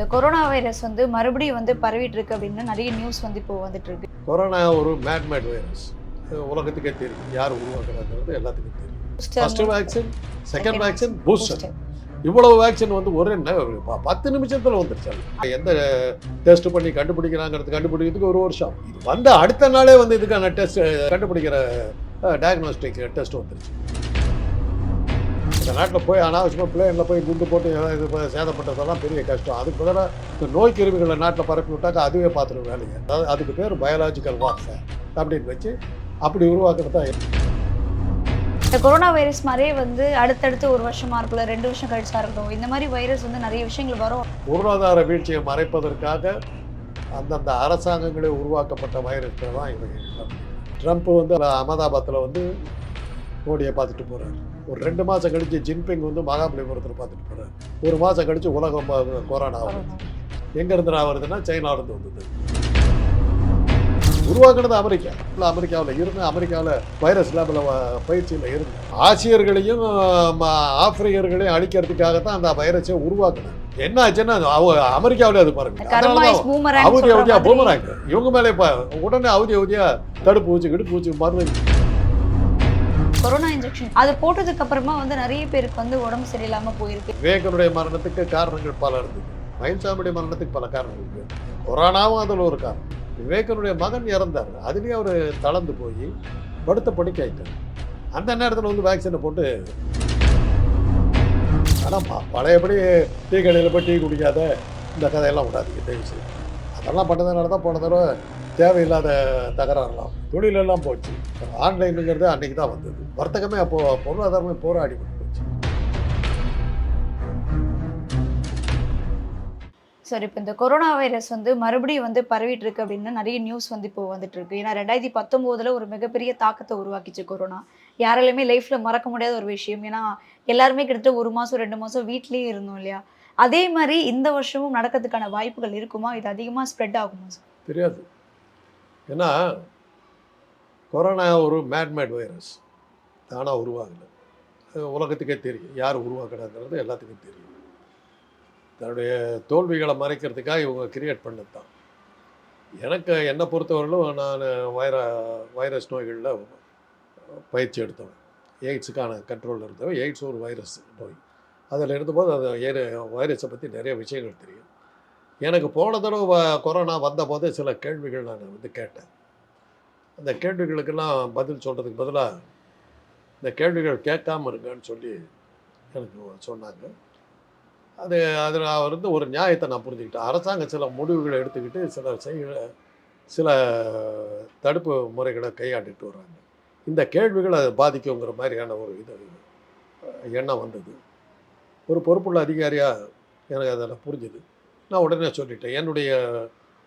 இந்த corona virus வந்து மறுபடியும் வந்து பரவிட்டு இருக்கு அப்படின்னு நிறைய நியூஸ் வந்து இப்போ வந்துட்டு இருக்கு கொரோனா ஒரு மேட்மேட் வைரஸ் உலகத்துக்கே தெரியும். யார் உருவாக்குறாங்கிறது எல்லாத்துக்கும் தெரியும். First vaccine second vaccine booster. இவ்வளவு வேக்சின் வந்து ஒரு பத்து நிமிஷத்தில் வந்துருச்சு. எந்த டெஸ்ட் பண்ணி கண்டுபிடிக்கிறாங்கிறது கண்டுபிடிக்கிறதுக்கு ஒரு வருஷம். இது வந்த அடுத்த நாளே வந்து இதுக்கான டெஸ்ட் கண்டுபிடிக்கிற டயக்னோஸ்டிக் டெஸ்ட் வந்துருச்சு. இந்த நாட்டில் போய் அனாவசியமாக பிளேனில் போய் குண்டு போட்டு இது சேதப்பட்டதெல்லாம் பெரிய கஷ்டம். அதுக்கு பதிலாக இந்த நோய் கிருமிகளை நாட்டில் பரப்பி விட்டாக்க அதுவே பார்த்துடும் வேலையை அதாவது அதுக்கு பேர் பயாலாஜிக்கல் வார்ஃபேர் அப்படின்னு வச்சு அப்படி உருவாக்குறது தான் இந்த கொரோனா வைரஸ் மாதிரியே வந்து அடுத்தடுத்து ஒரு வருஷமா இருக்கலாம் ரெண்டு வருஷம் கழிச்சா இருக்கட்டும் இந்த மாதிரி வைரஸ் வந்து நிறைய விஷயங்கள் வரும். பொருளாதார வீழ்ச்சியை மறைப்பதற்காக அந்தந்த அரசாங்கங்களே உருவாக்கப்பட்ட வைரஸ்கள் தான் இவங்க. ட்ரம்ப் வந்து அகமதாபாத்தில் வந்து மோடியை பார்த்துட்டு போகிறார் ஒரு ரெண்டு மாதம் கழிச்சு ஜின்பிங் வந்து மகாபலிபுரத்தில் பார்த்துட்டு போகிறார் ஒரு மாதம் கழிச்சு உலகம் கொரோனா வருது எங்கேருந்து நான் வருதுன்னா சைனாவிலேருந்து வந்தது. உருவாக்குனது அமெரிக்கா. இல்லை அமெரிக்காவில் இருந்து அமெரிக்காவில் வைரஸ் லேபில் பயிற்சியில் இருந்து. ஆசியர்களையும் ஆப்பிரிக்கர்களையும் அழிக்கிறதுக்காக தான் அந்த வைரஸை உருவாக்குனேன் என்ன ஆச்சுன்னா அவ அமெரிக்காவிலே அது பாருங்க. அவதி அவதியா பூமராங்க இவங்க மேலே உடனே அவதி அவதியா தடுப்பு ஊசி கிடுப்பு ஊசி மருந்து கொரோனா இன்ஜெக்ஷன் அது போட்டதுக்கு அப்புறமா வந்து நிறைய பேருக்கு வந்து உடம்பு சரியில்லாம போயிருக்கு. விவேகனுடைய மரணத்துக்கு காரணங்கள் பல இருக்கு. மயில்சாமியுடைய மரணத்துக்கு பல காரணங்கள் இருக்கு. கொரோனாவும் அதில் ஒரு காரணம். விவேகனுடைய மகன் இறந்தார். அதுலேயும் அவர் தளர்ந்து போய் படுத்த படிக்க ஆயிட்டார். அந்த நேரத்தில் வந்து வேக்சினை போட்டு ஆனால் பழையபடி டீ கடையில் போய் டீ குடிக்காத இந்த கதையெல்லாம் விடாதீங்க. தயவு செய்து. அதெல்லாம் பண்ணதுனால தான் போன தடவை தேவையில்லாத தகராறுலாம். தொழிலெல்லாம் போச்சு. ஆன்லைனுங்கிறது அன்றைக்கி தான் வந்தது. வர்த்தகமே அப்போது பொருளாதாரமே போராடி போச்சு. சரி இப்போ இந்த கொரோனா வைரஸ் வந்து மறுபடியும் வந்து பரவிட்டு இருக்கு அப்படின்னு நிறைய நியூஸ் வந்து இப்போ வந்துட்டு இருக்கு ஏன்னா ரெண்டாயிரத்தி பத்தொம்போதுல ஒரு மிகப்பெரிய தாக்கத்தை உருவாக்கிச்சு கொரோனா. யாராலையுமே லைஃப்ல மறக்க முடியாத ஒரு விஷயம். ஏன்னா எல்லாருமே கிட்டத்தட்ட ஒரு மாசம் ரெண்டு மாசம் வீட்லயே இருந்தோம் இல்லையா? அதே மாதிரி இந்த வருஷமும் நடக்கிறதுக்கான வாய்ப்புகள் இருக்குமா? இது அதிகமாக ஸ்ப்ரெட் ஆகுமா சார் தெரியாது. ஏன்னா கொரோனா ஒரு மேட்மேட் வைரஸ் தானாக உருவாகலை. உலகத்துக்கே தெரியும். யார் உருவாக்குறாங்கிறது எல்லாத்துக்கும் தெரியும். தன்னுடைய தோல்விகளை மறைக்கிறதுக்காக இவங்க கிரியேட் பண்ணது தான். எனக்கு என்னை பொறுத்தவரையிலும் நான் வைர வைரஸ் நோய்களில் பயிற்சி எடுத்தவன். எய்ட்ஸுக்கான கண்ட்ரோலில் இருந்தவன். எய்ட்ஸ் ஒரு வைரஸ் நோய். அதில் இருந்தபோது அது ஏறு வைரஸை பற்றி நிறைய விஷயங்கள் தெரியும். எனக்கு போன தடவை வ- கொரோனா வந்தபோது சில கேள்விகள் நான் வந்து கேட்டேன். அந்த கேள்விகளுக்கெல்லாம் பதில் சொல்கிறதுக்கு பதிலாக இந்த கேள்விகள் கேட்காமல் இருங்கன்னு சொல்லி எனக்கு சொன்னாங்க. அது அதில் வந்து ஒரு நியாயத்தை நான் புரிஞ்சுக்கிட்டேன். அரசாங்கம் சில முடிவுகளை எடுத்துக்கிட்டு சில செய்களை சில தடுப்பு முறைகளை கையாண்டுட்டு வர்றாங்க இந்த கேள்விகளை அதை பாதிக்குங்கிற மாதிரியான ஒரு இது எண்ணம் வந்தது. ஒரு பொறுப்புள்ள அதிகாரியாக எனக்கு அதில் புரிஞ்சுது. நான் உடனே சொல்லிட்டேன் என்னுடைய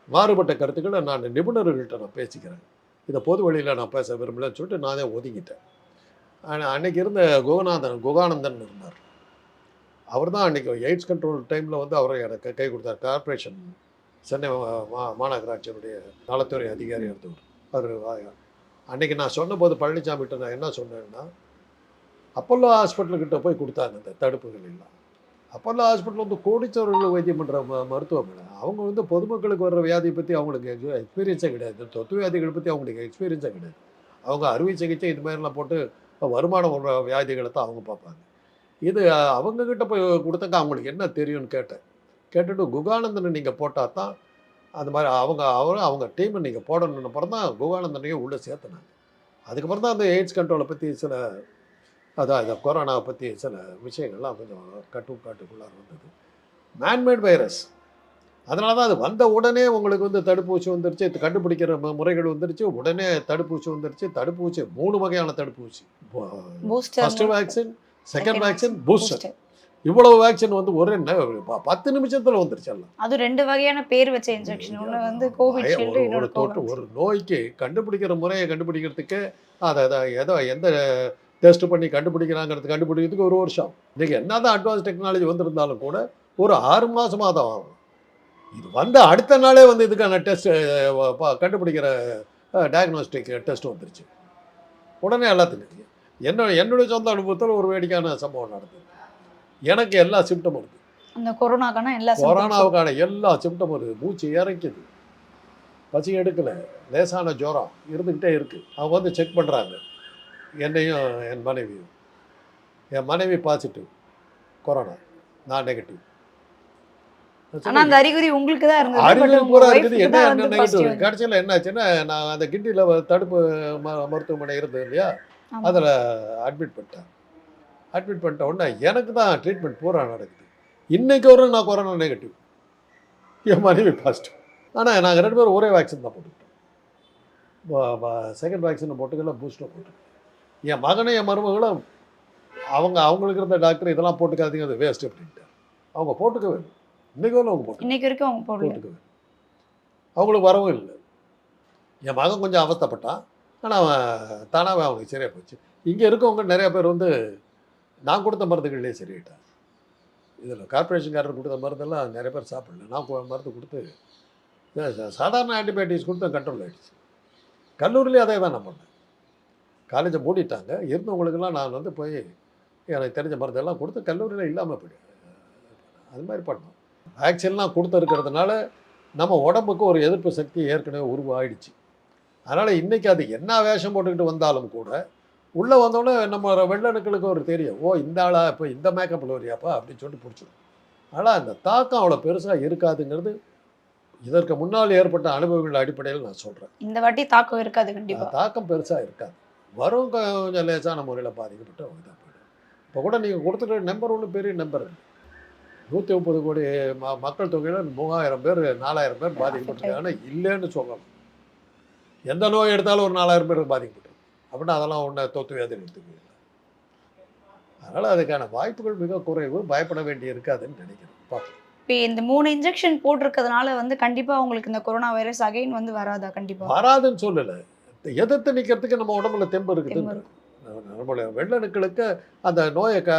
மாறுபட்ட கருத்துக்களை நான் நிபுணர்கள்ட்ட நான் பேசிக்கிறேன். இதை பொது வழியில் நான் பேச விரும்பலன்னு சொல்லிட்டு நானே ஒதுங்கிட்டேன். ஆனால் அன்றைக்கி இருந்த குகநாதன் குகானந்தன் இருந்தார். அவர் தான் அன்றைக்கி எய்ட்ஸ் கண்ட்ரோல் டைமில் வந்து அவர் எனக்கு கை கொடுத்தார். கார்ப்பரேஷன் சென்னை மா- மாநகராட்சியினுடைய நலத்துறை அதிகாரி இருந்தவர். அவர் அன்றைக்கி நான் சொன்னபோது பழனிசாமிகிட்ட நான் என்ன சொன்னேன்னா அப்பல்லோ ஹாஸ்பிட்டல்கிட்ட போய் கொடுத்தாங்க இந்த தடுப்புகள் எல்லாம். அப்பல்லோ ஹாஸ்பிட்டல் வந்து கோடிச்சவர்கள் வைத்தியம் பண்ணுற ம மருத்துவமனை. அவங்க வந்து பொதுமக்களுக்கு வர்ற வியாதியை பற்றி அவங்களுக்கு எக்ஸ்பீரியன்ஸே கிடையாது. தொத்து வியாதிகளை பற்றி அவங்களுக்கு எக்ஸ்பீரியன்ஸே கிடையாது. அவங்க அறுவை சிகிச்சை இது மாதிரிலாம் போட்டு வருமானம் வர்ற வியாதிகளை தான் அவங்க பார்ப்பாங்க. இது அவங்கக்கிட்ட போய் கொடுத்தாக்கா அவங்களுக்கு என்ன தெரியும்னு கேட்டேன். கேட்டுட்டு குகானந்தனை நீங்கள் போட்டால் தான் அந்த மாதிரி அவங்க அவர் அவங்க டீமை நீங்கள் போடணுன்னு அப்புறம் தான் குகானந்தனையும் உள்ளே சேர்த்துனாங்க. அதுக்கப்புறம் தான் அந்த எய்ட்ஸ் கண்ட்ரோலை பற்றி சில அதான் இந்த கொரோனாவை பற்றி சில விஷயங்கள்லாம் கொஞ்சம் கட்டுப்பாட்டுக்குள்ளார வந்தது. மேன்மேட் வைரஸ் அதனால தான் அது வந்த உடனே உங்களுக்கு வந்து தடுப்பூசி வந்துருச்சு. இது கண்டுபிடிக்கிற முறைகள் வந்துருச்சு. உடனே தடுப்பூசி வந்துருச்சு. தடுப்பூசி மூணு வகையான தடுப்பூசி. First booster vaccine second vaccine booster இவ்வளவு வேக்சின் வந்து ஒரு ப- பத்து நிமிஷத்தில் வந்துருச்சு எல்லாம். அது ரெண்டு வகையான பேர் வச்ச இன்ஜெக்ஷன் ஒன்று வந்து கோவிட் ஒரு- தொற்று. ஒரு நோய்க்கு கண்டுபிடிக்கிற முறையை கண்டுபிடிக்கிறதுக்கு அதை அதை ஏதோ எந்த டெஸ்ட் பண்ணி கண்டுபிடிக்கிறாங்கிறது கண்டுபிடிக்கிறதுக்கு ஒரு வருஷம். இன்னைக்கு என்னதான் அட்வான்ஸ் டெக்னாலஜி வந்திருந்தாலும் கூட ஒரு ஆறு மாசமா தான் ஆகும். இது வந்த அடுத்த நாளே வந்து இதுக்கான டெஸ்ட் கண்டுபிடிக்கிற டயக்னோஸ்டிக் டெஸ்ட் வந்துருச்சு. உடனே எல்லாத்துக்கும் என்ன என்னுடைய சொந்த அனுபவத்தில் ஒரு வேடிக்கையான சம்பவம் நடந்தது. எனக்கு எல்லா சிம்டம் வருது அந்த கொரோனாக்கான எல்லா கொரோனாவுக்கான எல்லா சிம்டமும் இருக்குது மூச்சு இறக்குது. பசி எடுக்கல. லேசான ஜுரம் இருந்துக்கிட்டே இருக்குது அவங்க வந்து செக் பண்ணுறாங்க என்னையும் என் மனைவியும். என் மனைவி பாசிட்டிவ் கொரோனா நான் நெகட்டிவ் ஆனா அந்த அறிகுறி உங்களுக்கு தான் இருந்தது. அறிகுறி பூரா இருக்குது. என்ன என்ன நெகட்டிவ் கடைசியில் என்னாச்சுன்னா நான் அந்த கிண்டியில் தடுப்பு மருத்துவமனை இருந்தது இல்லையா. அதில் அட்மிட் பண்ணிட்டேன். அட்மிட் பண்ணிட்ட உடனே எனக்கு தான் ட்ரீட்மெண்ட் பூரா நடக்குது. இன்னைக்கு வரும் நான் கொரோனா நெகட்டிவ் என் மனைவி பாசிட்டிவ் ஆனால் நாங்கள் ரெண்டு பேரும் ஒரே வேக்சின் தான் போட்டுக்கிட்டோம். Second வேக்சினை போட்டுக்கல booster போட்டுக்கிட்டோம். என் மகனும் என் மருமகளும் அவங்க அவங்களுக்கு இருந்த டாக்டர் இதெல்லாம் போட்டுக்காதீங்க அது வேஸ்ட் அப்படின்ட்டு. அவங்க போட்டுக்கவே இல்லை. இன்னைக்கு வரலும் அவங்க போட்டு இன்னைக்கு வரைக்கும் அவங்க போட்டுக்கவே அவங்களுக்கு வரவும் இல்லை. என் மகன் கொஞ்சம் அவஸ்தைப்பட்டான் ஆனால் அவன் தானாகவே அவனுக்கு சரியாக போச்சு. இங்கே இருக்கவங்க நிறைய பேர் வந்து நான் கொடுத்த மருந்துகள்லேயே சரியாயிட்டான் இதில் கார்பரேஷன்காரர் கொடுத்த மருந்தெல்லாம் நிறைய பேர் சாப்பிடல. நான் மருந்து கொடுத்து சாதாரண ஆன்டிபயோட்டிக்ஸ் கொடுத்து கண்ட்ரோல் ஆகிடுச்சு கல்லூரிலேயே அதே தான் நான் பண்ணேன். காலேஜை மூடிட்டாங்க. இருந்தவங்களுக்கெல்லாம் நான் வந்து போய் எனக்கு தெரிஞ்ச மருந்தெல்லாம் கொடுத்து கல்லூரியில் இல்லாமல் போயிடு. அது மாதிரி பண்ணோம். வேக்சின்லாம் கொடுத்துருக்கிறதுனால நம்ம உடம்புக்கு ஒரு எதிர்ப்பு சக்தி ஏற்கனவே உருவாயிடுச்சு. அதனால் இன்றைக்கி அது என்ன வேஷம் போட்டுக்கிட்டு வந்தாலும் கூட உள்ளே வந்தோடனே நம்ம வெள்ளணுக்களுக்கு ஒரு தெரியும். ஓ இந்த ஆளா இப்போ இந்த மேக்கப்பில் வரியாப்பா அப்படின்னு சொல்லிட்டு பிடிச்சிடும் ஆனால் அந்த தாக்கம் அவ்வளோ பெருசாக இருக்காதுங்கிறது இதற்கு முன்னால் ஏற்பட்ட அனுபவங்கள் அடிப்படையில் நான் சொல்கிறேன் இந்த வாட்டி தாக்கம் இருக்காது கண்டிப்பா. தாக்கம் பெருசாக இருக்காது. வரும் கொஞ்சம் லேசான முறையில் பாதிக்கப்பட்டு அவங்க தான் போயிடும். இப்போ கூட நீங்கள் கொடுத்துருக்க நம்பர் ஒன்று பெரிய நம்பர் நூற்றி முப்பது கோடி ம மக்கள் தொகையில் மூவாயிரம் பேர் நாலாயிரம் பேர் பாதிக்கப்பட்டிருக்காங்க இல்லைன்னு சொல்லணும். எந்த நோய் எடுத்தாலும் ஒரு நாலாயிரம் பேர் பாதிக்கப்பட்டிருக்கு அப்படின்னா அதெல்லாம் ஒன்று தொத்து வேதனை எடுத்துக்குவீங்க அதனால் அதுக்கான வாய்ப்புகள் மிக குறைவு. பயப்பட வேண்டி இருக்காதுன்னு நினைக்கிறேன். பார்க்கலாம். இப்போ இந்த மூணு இன்ஜெக்ஷன் போட்டிருக்கிறதுனால வந்து கண்டிப்பா உங்களுக்கு இந்த கொரோனா வைரஸ் அகைன் வந்து வராதா? கண்டிப்பா. வராதுன்னு சொல்லலை. எதிர்த்து நிற்கிறதுக்கு நம்ம உடம்புல தெம்பு இருக்குது. நம்மளுடைய வெள்ளணுக்களுக்கு அந்த நோயை க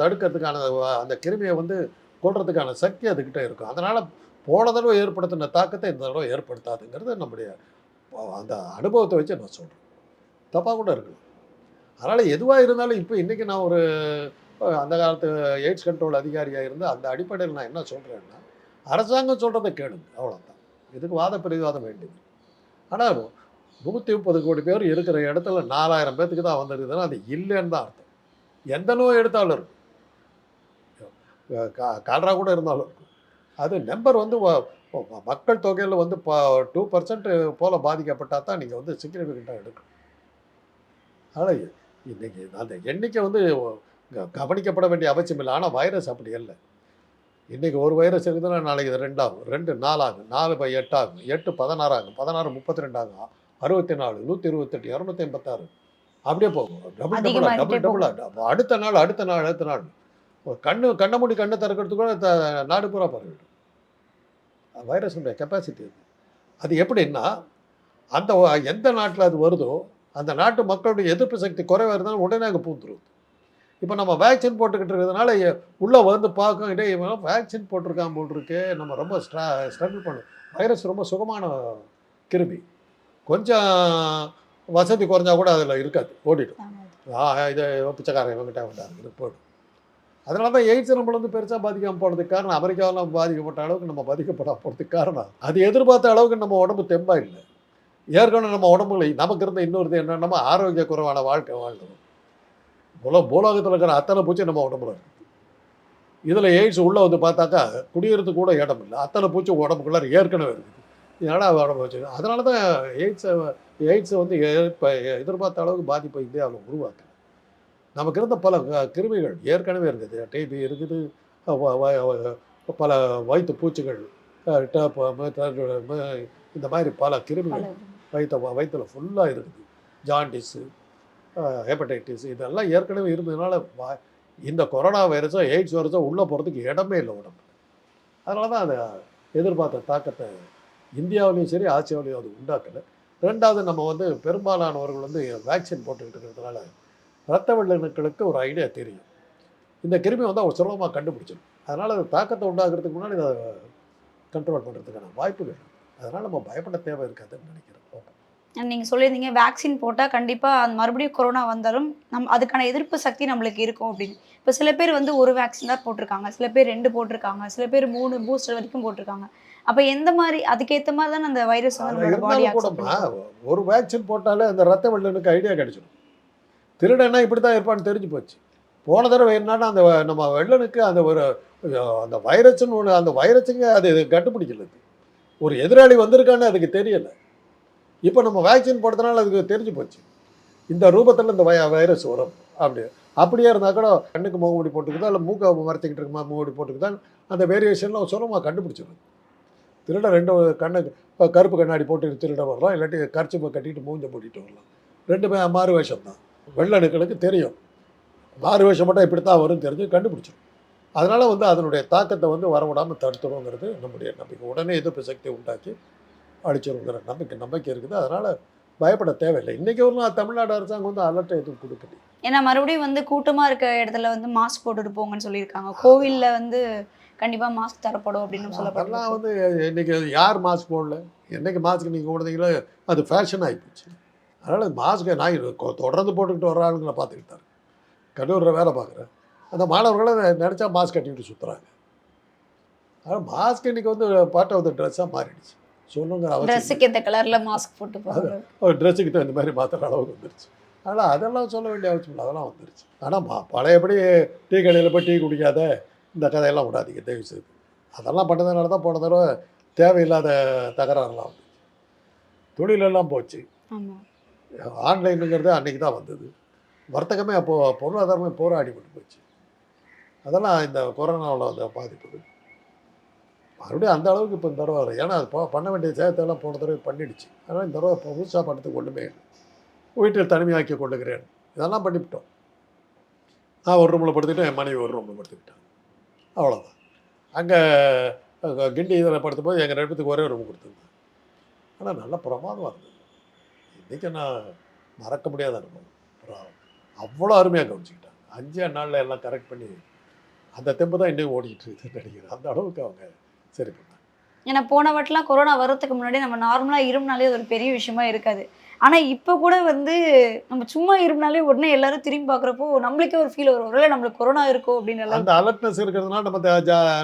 தடுக்கிறதுக்கான அந்த கிருமியை வந்து கொல்றதுக்கான சக்தி அதுக்கிட்ட இருக்கும். அதனால் போன தடவை ஏற்படுத்தின தாக்கத்தை இந்த தடவை ஏற்படுத்தாதுங்கிறது நம்முடைய அந்த அனுபவத்தை வச்சு நான் சொல்கிறேன் தப்பாக கூட இருக்கலாம். அதனால் எதுவாக இருந்தாலும் இப்போ இன்றைக்கி நான் ஒரு அந்த காலத்து எய்ட்ஸ் கண்ட்ரோல் அதிகாரியாக இருந்து அந்த அடிப்படையில் நான் என்ன சொல்கிறேன்னா அரசாங்கம் சொல்கிறத கேளுங்க. அவ்வளோதான் இதுக்கு வாத பிரதிவாதம் வேண்டியது ஆனால் நூற்றி முப்பது கோடி பேர் இருக்கிற இடத்துல நாலாயிரம் பேர்த்துக்கு தான் வந்துருக்குதுன்னா அது இல்லைன்னு தான் அர்த்தம். எந்த நோய் எடுத்தாலும் இருக்கும். கால்ரா கூட இருந்தாலும் இருக்கும். அது நம்பர் வந்து மக்கள் தொகையில் வந்து டூ பர்சன்ட் போல் பாதிக்கப்பட்டால் தான் நீங்கள் வந்து சிக்னிஃபிகண்ட்டாக எடுக்கணும் ஆனால் இன்னைக்கு அந்த எண்ணிக்கை வந்து க- கவனிக்கப்பட வேண்டிய அவசியம் இல்லை. ஆனால் வைரஸ் அப்படி இல்லை. இன்றைக்கி ஒரு வைரஸ் இருக்குதுன்னா நாளைக்கு இது ரெண்டாகும். ரெண்டு நாலாகும் நாலு பை எட்டாகும். எட்டு பதினாறாகும். பதினாறு முப்பத்தி ரெண்டாகும். அறுபத்தி நாலு நூற்றி இருபத்தெட்டு இரநூத்தி எண்பத்தாறு அப்படியே போகும். டபுள் டபுளா டபுள் டபுளா அடுத்த நாள் அடுத்த நாள் அடுத்த நாள். ஒரு கண்ணு கண்ணை மூடி கண்ணை திறக்கிறதுக்கு கூட த- நாடு பூரா பரவிடும். வைரஸுடைய கெப்பாசிட்டி அது. அது எப்படின்னா அந்த எந்த நாட்டில் அது வருதோ அந்த நாட்டு மக்களுடைய எதிர்ப்பு சக்தி குறைவாக இருந்தாலும் உடனே அங்கே பூந்துருது இப்போ நம்ம வேக்சின் போட்டுக்கிட்டு இருக்கிறதுனால உள்ளே வந்து பார்க்கும் இடே இவன் வேக்சின் போட்டிருக்கான் போல் இருக்கே. நம்ம ரொம்ப ஸ்ட்ரா ஸ்ட்ரகிள் பண்ணும் வைரஸ் ரொம்ப சுகமான கிருமி. கொஞ்சம் வசதி குறைஞ்சா கூட அதில் இருக்காது ஓடிடும். இது பிச்சைக்காரன் இவங்கிட்ட வந்தாங்க போடும் அதனால தான் எய்ட்ஸ் நம்மள வந்து பெருசாக பாதிக்காமல் போனதுக்கு காரணம் அமெரிக்காவில் பாதிக்கப்பட்ட அளவுக்கு நம்ம பாதிக்கப்படாம போகிறதுக்கு காரணம். அது எதிர்பார்த்த அளவுக்கு நம்ம உடம்பு தெம்பாக இல்லை. ஏற்கனவே நம்ம உடம்புல நமக்கு இருந்த இன்னொரு என்னன்னா நம்ம ஆரோக்கிய குறைவான வாழ்க்கை வாழ்ந்தோம் புல பூலோகத்தில் இருக்கிற அத்தனை பூச்சி நம்ம உடம்புல இருக்கு. இதில் எய்ட்ஸ் உள்ளே வந்து பார்த்தாக்கா குடியிருத்து கூட இடம் இல்லை. அத்தனை பூச்சி உடம்புக்குள்ளார ஏற்கனவே இருக்குது. இதனால் உடம்பு வச்சு அதனால தான் எய்ட்ஸை எய்ட்ஸை வந்து ஏற்ப எதிர்பார்த்த அளவுக்கு பாதிப்பை இந்தியாவில் உருவாக்கல நமக்கு இருந்த பல கிருமிகள் ஏற்கனவே இருக்குது டிபி இருக்குது பல வயிற்று பூச்சிகள் இந்த மாதிரி பல கிருமிகள் வயிற்ற வயிற்றுல ஃபுல்லாக இருக்குது. ஜாண்டிஸு ஹெப்படைட்டிஸ் இதெல்லாம் ஏற்கனவே இருந்ததுனால இந்த கொரோனா வைரஸோ எய்ட்ஸ் வைரஸோ உள்ளே போகிறதுக்கு இடமே இல்லை உடம்பு அதனால தான் அதை எதிர்பார்த்த தாக்கத்தை இந்தியாவிலையும் சரி ஆசியாவிலையும் அது உண்டாக்கலை. ரெண்டாவது நம்ம வந்து பெரும்பாலானவர்கள் வந்து வேக்சின் போட்டுக்கிட்டு இருக்கிறதுனால ரத்த வெள்ளணுக்களுக்கு ஒரு ஐடியா தெரியும். இந்த கிருமி வந்து அவங்க சுலபமாக கண்டுபிடிச்சிடும். அதனால் அது தாக்கத்தை உண்டாக்குறதுக்கு முன்னாடி அதை கண்ட்ரோல் பண்ணுறதுக்கான வாய்ப்புகள் அதனால் நம்ம பயப்பட தேவை இருக்காதுன்னு நினைக்கிறேன். நீங்க சொல்லியிருந்தீங்க வேக்சின் போட்டா கண்டிப்பா அந்த மறுபடியும் கொரோனா வந்தாலும் நம் அதுக்கான எதிர்ப்பு சக்தி நம்மளுக்கு இருக்கும் அப்படின்னு. இப்போ சில பேர் வந்து ஒரு வேக்சின் தான் போட்டிருக்காங்க. சில பேர் ரெண்டு போட்டிருக்காங்க. சில பேர் மூணு பூஸ்டர் வரைக்கும் போட்டிருக்காங்க. அப்ப எந்த மாதிரி அதுக்கேத்த மாதிரி தான் அந்த வைரஸ் வந்து ஒரு வேக்சின் போட்டாலே அந்த ரத்த வெள்ளனுக்கு ஐடியா கிடைச்சிடும் திருடனா இப்படி தான் இருப்பான்னு தெரிஞ்சு போச்சு. போன தடவை என்னன்னா அந்த நம்ம வெள்ளனுக்கு அந்த ஒரு அந்த வைரஸ்னு ஒன்று அந்த வைரஸுங்க அது கண்டுபிடிக்கல. ஒரு எதிராளி வந்திருக்கான்னு அதுக்கு தெரியல. இப்போ நம்ம வேக்சின் போடுறதுனால அதுக்கு தெரிஞ்சு போச்சு. இந்த ரூபத்தில் இந்த வய வைரஸ் வரும் அப்படி. அப்படியே இருந்தால் கூட கண்ணுக்கு முகமூடி போட்டுக்குதா இல்லை மூக்க மறைச்சிக்கிட்டு இருக்குமா முகமூடி போட்டுக்குதான் அந்த வேரியேஷன்லாம் சுலமாக கண்டுபிடிச்சிடும் திருட ரெண்டு கண்ணுக்கு இப்போ கருப்பு கண்ணாடி போட்டு திருட வரலாம் இல்லாட்டி கர்ச்சிப்பை கட்டிட்டு மூஞ்ச போட்டிட்டு வரலாம். ரெண்டுமே மாறு வேஷம் தான். வெள்ளணுக்களுக்கு தெரியும். மாறு வேஷம் மட்டும் இப்படி தான் வரும் தெரிஞ்சு கண்டுபிடிச்சிடும் அதனால் வந்து அதனுடைய தாக்கத்தை வந்து வரவிடாமல் தடுத்துருங்கிறது நம்முடைய நம்பிக்கை. உடனே எதிர்ப்பு சக்தி உண்டாக்கி அடிச்சிருங்கிற நம்பிக்கை நம்பிக்கை இருக்குது. அதனால் பயப்பட தேவையில்லை. இன்றைக்கி ஒரு நாள் தமிழ்நாடு அரசாங்கம் வந்து அலர்ட்டை எதுவும் கொடுக்கல. ஏன்னா மறுபடியும் வந்து கூட்டமா இருக்க இடத்துல வந்து மாஸ்க் போட்டுட்டு போங்கன்னு சொல்லியிருக்காங்க. கோவில்ல வந்து கண்டிப்பா மாஸ்க் தரப்படும் அப்படின்னு அதெல்லாம் சொல்லப்படுது. வந்து இன்னைக்கு யார் மாஸ்க் போடல? என்னைக்கு மாஸ்க் நீங்கள் போடுறீங்களோ அது ஃபேஷன் ஆகிப்போச்சு அதனால் மாஸ்க்கை நான் தொடர்ந்து போட்டுக்கிட்டு வர ஆளுங்களை பார்த்துக்கிட்டு தான் இருக்கேன். கல்லூரியில் வேலை பார்க்குறேன். அந்த மாணவர்களை நினச்சா மாஸ்க் கட்டிக்கிட்டு சுற்றுறாங்க அதனால் மாஸ்க் இன்னைக்கு வந்து பார்ட் ஆஃப் த ட்ரெஸ்ஸாக மாறிடுச்சு. சொல்லுங்கிற ட்ரெஸ்ஸுக்கு எந்த கலர்ல மாஸ்க் போட்டு போகிறது ஒரு ட்ரெஸ்ஸுக்கு தகுந்த மாதிரி மாற்றுற அளவுக்கு வந்துருச்சு. அதனால் அதெல்லாம் சொல்ல வேண்டிய அவசியம் இல்லை. அதெல்லாம் வந்துருச்சு. ஆனால் பழையபடி டீ கடையில் போய் டீ குடிக்காத இந்த கதையெல்லாம் விடாதீங்க தயவு செய்து அதெல்லாம் பண்ணதுனால தான் போன தடவை தேவையில்லாத தகராறுலாம் வந்துச்சு. தொழிலெல்லாம் போச்சு. ஆன்லைனுங்கிறது அன்றைக்கி தான் வந்தது. வர்த்தகமே அப்போது பொருளாதாரமே போராடிப்பட்டு போச்சு. அதெல்லாம் இந்த கொரோனாவில் வந்த பாதிப்பு மறுபடியும் அந்த அளவுக்கு இப்போ இந்த தடவை வரும். ஏன்னா அது பண்ண வேண்டிய சேதத்தெல்லாம் போன தடவை பண்ணிடுச்சு. அதனால் இந்த தடவை இப்போ புதுசாக படுத்து ஒன்றுமே இல்லை. வீட்டில் தனிமையாக்கி கொண்டுக்கிறேன் இதெல்லாம் பண்ணிவிட்டோம். நான் ஒரு ரூமில் படுத்துக்கிட்டேன் என் மனைவி ஒரு ரூமில் படுத்துக்கிட்டேன் அவ்வளோதான் அங்கே கிண்டி இதில் படுத்தும்போது எங்கள் ரெண்டு பேத்துக்கு ஒரே ரூம் கொடுத்துருந்தேன் ஆனால் நல்ல பிரமாதமாக இருந்தது. இன்றைக்கி நான் மறக்க முடியாத அனுபவம். அவ்வளோ அருமையாக கவனிச்சுக்கிட்டாங்க. அஞ்சே நாளில் எல்லாம் கரெக்ட் பண்ணி அந்த தெம்பு தான் இன்னும் ஓடிக்கிட்டு இருக்குதுன்னு நினைக்கிறேன். அந்த அளவுக்கு அவங்க சரி ஏன்னா போன வாட்டிலாம் கொரோனா வர்றதுக்கு முன்னாடி நம்ம நார்மலா இருமுனாலே அது ஒரு பெரிய விஷயமா இருக்காது. ஆனா இப்போ கூட வந்து நம்ம சும்மா இருமுனாலே உடனே எல்லாரும் திரும்பி பார்க்குறப்போ நம்மளுக்கே ஒரு ஃபீல் வரும். ஒருவேளை நம்மளுக்கு கொரோனா இருக்கோ அப்படின்னு அந்த அலர்ட்னஸ் இருக்கிறதுனால நம்ம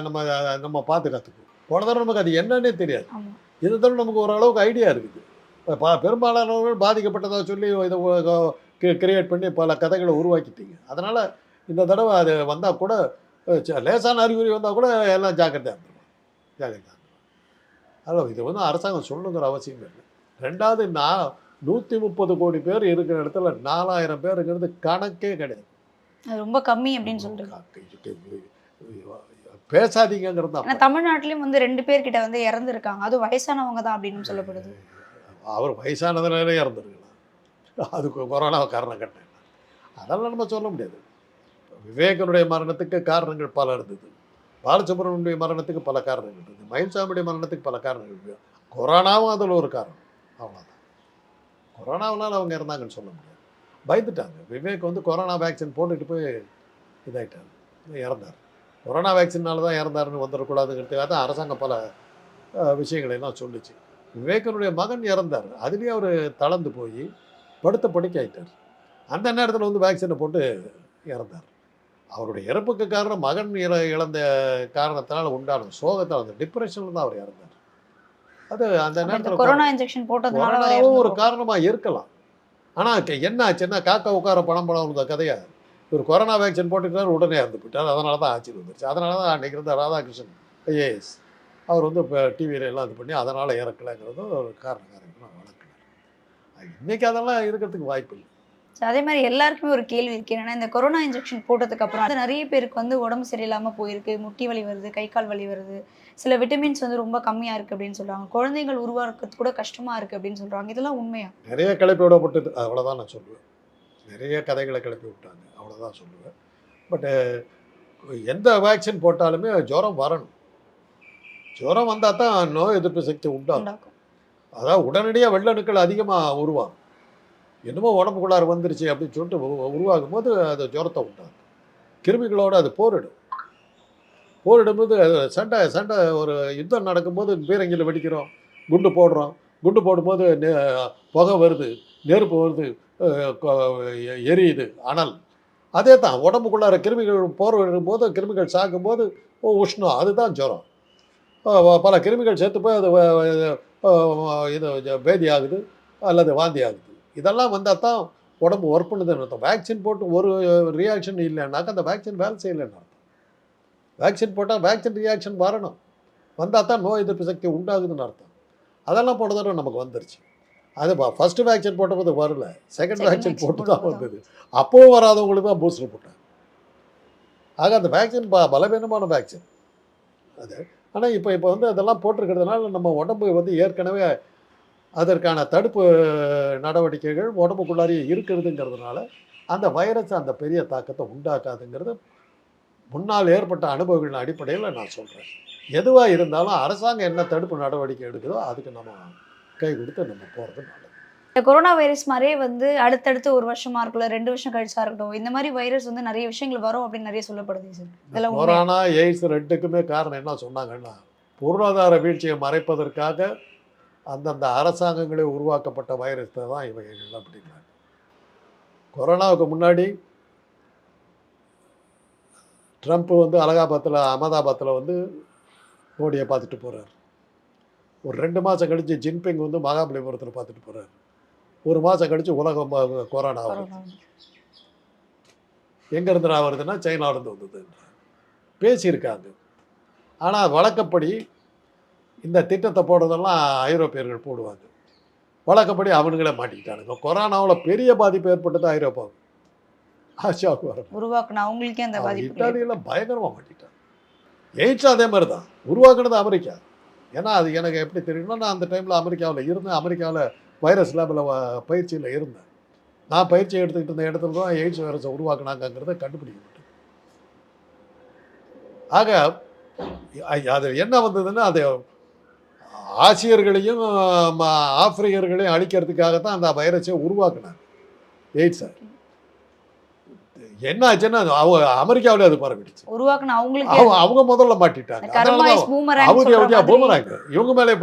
நம்ம நம்ம பார்த்து கற்றுக்குவோம் போன தடவை நமக்கு அது என்னன்னே தெரியாது. இது தடவை நமக்கு ஓரளவுக்கு ஐடியா இருக்குது. பா பெரும்பாலானவர்கள் பாதிக்கப்பட்டதா சொல்லி இதை கிரியேட் பண்ணி பல கதைகளை உருவாக்கிட்டீங்க. அதனால் இந்த தடவை அது வந்தால் கூட லேசான அறிகுறி வந்தால் கூட எல்லாம் ஜாக்கிரதையாக இருந்துருவாங்க அதான் இது வந்து அரசாங்கம் சொல்லணுங்கிற அவசியம் இல்லை. ரெண்டாவது நான் நூற்றி முப்பது கோடி பேர் இருக்கிற இடத்துல நாலாயிரம் பேருங்கிறது கணக்கே கிடையாது. அது ரொம்ப கம்மி அப்படின்னு சொல்லிட்டு பேசாதீங்கிறது ஏன்னா தமிழ்நாட்டிலயும் வந்து ரெண்டு பேர்கிட்ட வந்து இறந்துருக்காங்க. அது வயசானவங்க தான் அப்படின்னு சொல்லப்படுது. அவர் வயசானதுனாலே இறந்துருக்கலாம். அதுக்கு கொரோனா காரணம் கட்டேன் அதெல்லாம் நம்ம சொல்ல முடியாது. விவேகனுடைய மரணத்துக்கு காரணங்கள் பல இருந்தது. பாலசுப்ரமணியுடைய மரணத்துக்கு பல காரணங்கள் இருக்குது. மயில்சாமியுடைய மரணத்துக்கு பல காரணங்கள் இருக்குது. கொரோனாவும் அதில் ஒரு காரணம். அவ்வளோதான் கொரோனாவனால அவங்க இறந்தாங்கன்னு சொல்ல முடியாது. பயந்துட்டாங்க. விவேக் வந்து கொரோனா வேக்சின் போட்டுட்டு போய் இதாகிட்டார் இறந்தார். கொரோனா வேக்சினால தான் இறந்தாருன்னு வந்துடக்கூடாதுங்கிறதுக்காக தான் அரசாங்கம் பல விஷயங்களெல்லாம் சொல்லிச்சு. விவேக்கனுடைய விவேகனுடைய மகன் இறந்தார். அதுலேயே அவர் தளர்ந்து போய் படுத்த படுக்கை ஆயிட்டார் அந்த நேரத்தில் வந்து வேக்சினை போட்டு இறந்தார். அவருடைய இறப்புக்கு காரணம் மகன் இழ இழந்த காரணத்தினால உண்டான சோகத்தால் அந்த டிப்ரெஷனில் தான் அவர் இறந்தார். அது அந்த நேரத்தில் கொரோனா இன்ஜெக்ஷன் போட்டதுனால அவர் கொரோனாவும் ஒரு. காரணமாக இருக்கலாம். ஆனால் என்ன ஆச்சுன்னா காக்கா உட்கார பணம் பணம் இருந்த கதையா? இவர் கொரோனா வேக்சின் போட்டுக்கிட்டார் உடனே இறந்து போயிட்டார். அதனால தான் ஆட்சியில் வந்துருச்சு. அதனால தான் அன்றைக்கி இருந்த ராதாகிருஷ்ணன் ஐஏஎஸ் அவர் வந்து இப்போ டிவியில எல்லாம் இது பண்ணி அதனால் இறக்கலைங்கிறதும் ஒரு காரணம் காரணமாக வளர்க்கல இன்னைக்கு அதெல்லாம் இருக்கிறதுக்கு வாய்ப்பு இல்லை So, அதே மாதிரி எல்லாருக்குமே ஒரு கேள்வி இருக்கு. என்னன்னா இந்த கொரோனா இன்ஜெக்ஷன் போட்டதுக்கு அப்புறம் அது நிறைய பேருக்கு வந்து உடம்பு சரியில்லாம போயிருக்கு. முட்டி வலி வருது கை கால் வலி வருது. சில விட்டமின்ஸ் வந்து ரொம்ப கம்மியா இருக்கு அப்படின்னு சொல்றாங்க குழந்தைகள் உருவாக்குறது கூட கஷ்டமா இருக்கு அப்படின்னு சொல்றாங்க. இதெல்லாம் உண்மையா? நிறைய கிளப்பி விடப்பட்டது. அவ்வளோதான் நான் சொல்லுவேன். நிறைய கதைகளை கிளப்பி விட்டாங்க. அவ்வளோதான் சொல்லுவேன். பட்டு எந்த வேக்சின் போட்டாலுமே ஜுரம் வரணும். ஜுரம் வந்தால் தான் நோய் எதிர்ப்பு சக்தி உண்டாகும். அதாவது உடனடியாக வெள்ளணுக்கள் அதிகமாக உருவாகும். என்னமோ உடம்புக்குள்ளார வந்துருச்சு அப்படின்னு சொல்லிட்டு உருவாகும் போது அது ஜுரத்தை உண்டாகும் கிருமிகளோடு அது போரிடும். போரிடும்போது அது சண்டை சண்டை ஒரு யுத்தம் நடக்கும்போது பீரங்கியில் வெடிக்கிறோம் குண்டு போடுறோம். குண்டு போடும்போது நெ- புகை வருது நெருப்பு வருது எரியுது அனல். அதே தான் உடம்புக்குள்ளார கிருமிகள் போர் விடும்போது கிருமிகள் சாகும்போது உஷ்ணம் அதுதான் ஜுரம். பல கிருமிகள் சேர்த்து போய் அது இது ஜ- பேதி ஆகுது அல்லது வாந்தி ஆகுது இதெல்லாம் வந்தால் தான் உடம்பு ஒர்க் பண்ணுதுன்னு அர்த்தம். வேக்சின் போட்டு ஒரு ரியாக்ஷன் இல்லைன்னாக்கா அந்த வேக்சின் வேலை செய்யலைன்னு அர்த்தம். வேக்சின் போட்டால் வேக்சின் ரியாக்ஷன் வரணும். வந்தால் தான் நோய் எதிர்ப்பு சக்தி உண்டாகுதுன்னு அர்த்தம். அதெல்லாம் போன தடவை நமக்கு வந்துருச்சு. அது ஃபஸ்ட்டு வேக்சின் போட்டபோது வரல. செகண்ட் வேக்சின் போட்டு தான் வந்தது. அப்போவும் வராதவங்களுக்கு தான் பூஸ்டர் போட்டாங்க. ஆக அந்த வேக்சின் ப பலவீனமான வேக்சின் அது. ஆனால் இப்போ இப்போ வந்து அதெல்லாம் போட்டிருக்கிறதுனால நம்ம உடம்பு வந்து ஏற்கனவே அதற்கான தடுப்பு நடவடிக்கைகள் உடம்புக்குள்ளாரியே இருக்கிறதுங்கிறதுனால அந்த வைரஸ் அந்த பெரிய தாக்கத்தை உண்டாக்காதுங்கிறது முன்னால் ஏற்பட்ட அனுபவங்களின் அடிப்படையில் நான் சொல்கிறேன் எதுவாக இருந்தாலும் அரசாங்கம் என்ன தடுப்பு நடவடிக்கை எடுக்குதோ அதுக்கு நம்ம கை கொடுத்து நம்ம போகிறது நல்லது. இந்த கொரோனா வைரஸ் மாதிரியே வந்து அடுத்தடுத்து ஒரு வருஷமா இருக்கட்டும் ரெண்டு வருஷம் கழிச்சா இருக்கட்டும் இந்த மாதிரி வைரஸ் வந்து நிறைய விஷயங்கள் வரும் அப்படின்னு நிறைய சொல்லப்படுது சார். இதெல்லாம்? கொரோனா எய்ட்ஸ் ரெண்டுக்குமே காரணம் என்ன சொன்னாங்கன்னா பொருளாதார வீழ்ச்சியை மறைப்பதற்காக அந்தந்த அரசாங்கங்களே உருவாக்கப்பட்ட வைரஸ் தான் இவைகள் அப்படிங்கிறாங்க கொரோனாவுக்கு முன்னாடி ட்ரம்ப் வந்து அலகாபாத்தில் அகமதாபாத்தில் வந்து மோடியை பார்த்துட்டு போகிறார் ஒரு ரெண்டு மாதம் கழித்து ஜின்பிங் வந்து மகாபலிபுரத்தில் பார்த்துட்டு போகிறார் ஒரு மாதம் கழித்து உலகம் கொரோனா வருது. எங்கேருந்து நான் வருதுன்னா சைனாவிலேருந்து வந்தது பேசியிருக்காங்க. ஆனால் வழக்கப்படி இந்த திட்டத்தை போடுறதெல்லாம் ஐரோப்பியர்கள் போடுவாங்க. வழக்கப்படி அவனுங்களே மாட்டிக்கிட்டானுங்க. கொரோனாவில் பெரிய பாதிப்பு ஏற்பட்டது ஐரோப்பாவுக்கு ஆசியாவுக்கு வர உருவாக்குன அவங்களுக்கே அந்த பாதிப்பு இத்தாலியில் பயங்கரமாக மாட்டிட்டாங்க எய்ட்ஸ் அதே மாதிரி தான் உருவாக்குனது அமெரிக்கா. ஏன்னா அது எனக்கு எப்படி தெரியும்னா நான் அந்த டைமில் அமெரிக்காவில் இருந்தேன். அமெரிக்காவில் வைரஸ் லேபில் பயிற்சியில் இருந்தேன். நான் பயிற்சி எடுத்துக்கிட்டு இருந்த இடத்துல தான் எய்ட்ஸ் வைரஸை உருவாக்குனாங்கங்கிறத கண்டுபிடிக்கப்பட்டது. ஆக அது என்ன வந்ததுன்னா அது ஆசியர்களையும் ஆப்பிரிக்கர்களையும் அழிக்கிறதுக்காக தான் அந்த வைரஸை உருவாக்குனாங்க. எய்ட்ஸை என்ன ஆச்சுன்னா அவங்க அமெரிக்காவிலே அது பரவிடுச்சு. அவங்க அவங்க முதல்ல மாட்டிட்டாங்க. அவதி அவதியா பூமராங்க இவங்க மேலே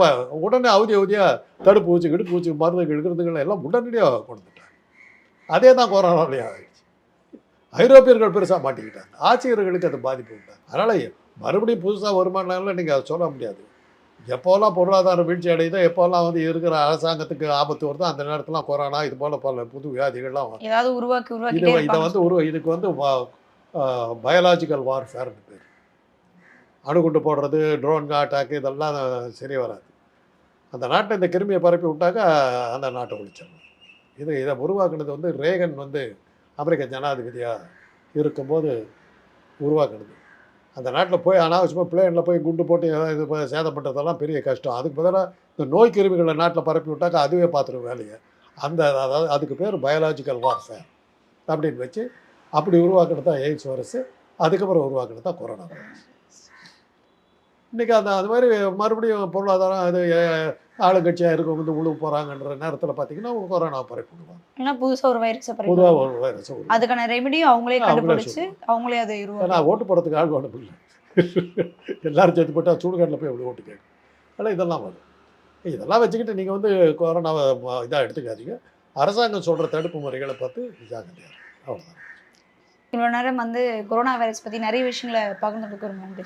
உடனே அவதி அவதியா தடுப்பு ஊசி கிடுப்பு ஊசி மருந்து எடுக்கிறதுகள் எல்லாம் உடனடியாக கொடுத்துட்டாங்க அதே தான் கொரோனாவிலேயே ஆயிடுச்சு. ஐரோப்பியர்கள் பெருசாக மாட்டிக்கிட்டாங்க. ஆட்சியர்களுக்கு அது பாதிப்பு உண்டாங்க அதனால் மறுபடியும் புதுசாக வருமானம்லாம் நீங்கள் அதை சொல்ல முடியாது. எப்போல்லாம் பொருளாதார வீழ்ச்சி அடையுதோ எப்போல்லாம் வந்து இருக்கிற அரசாங்கத்துக்கு ஆபத்து வருதோ அந்த நேரத்தில் கொரோனா இது போல் பல புது வியாதிகள்லாம் வரும். ஏதாவது உருவாக்கி இது வந்து ஒரு இதுக்கு வந்து பயாலாஜிக்கல் வார்ஃபேர்னு பேர். அணுகுண்டு போடுறது ட்ரோன் அட்டாக்கு இதெல்லாம் சரி வராது. அந்த நாட்டை இந்த கிருமியை பரப்பி விட்டாக்கா அந்த நாட்டை ஒழிச்சிடணும் இது இதை உருவாக்குனது வந்து ரேகன் வந்து அமெரிக்க ஜனாதிபதியாக இருக்கும்போது உருவாக்குனது. அந்த நாட்டில் போய் அனாவசியமாக பிளேனில் போய் குண்டு போட்டு இது சேதப்பட்டதெல்லாம் பெரிய கஷ்டம். அதுக்கு பதிலாக இந்த நோய் கிருமிகளை நாட்டில் பரப்பி விட்டாக்கா அதுவே பார்த்துரும் வேலையை. அந்த அதாவது அதுக்கு பேர் பயாலாஜிக்கல் வார்ஃபேர் அப்படின்னு வச்சு அப்படி உருவாக்கினது தான் எய்ட்ஸ் வைரஸ் அதுக்கப்புறம் உருவாக்கினது தான் கொரோனா வைரஸ் இன்றைக்கி அந்த அது மாதிரி மறுபடியும் பொருளாதாரம் அது ஆளுங்கட்சியாக இருக்கவங்க வந்து உழுவு போகிறாங்கன்ற நேரத்தில் பார்த்தீங்கன்னா கொரோனா பரப்பி விடுவாங்க ஏன்னா புதுசா ஒரு வைரஸ் பொதுவாக ஒரு வைரஸ் அதுக்கான ரெமெடியும் அவங்களே கண்டுபிடிச்சு. அவங்களே அதை ஏன்னா உருவாக்கு. ஓட்டு போடுறதுக்கு ஆள் இல்லை. எல்லாரும் சேர்த்து போட்டால் சுடுகாட்டில் போய் எப்படி ஓட்டு கேட்கும். அதனால் இதெல்லாம் வரும். இதெல்லாம் வச்சுக்கிட்டு நீங்கள் வந்து கொரோனாவை இதாக எடுத்துக்காதீங்க. அரசாங்கம் சொல்கிற தடுப்பு முறைகளை பார்த்து ஜாக்கிரதையாக அவ்வளோதான் இவ்வளவு நேரம் வந்து கொரோனா வைரஸ் பத்தி நிறைய விஷயங்களை பகிர்ந்துட்டு ரொம்ப நன்றி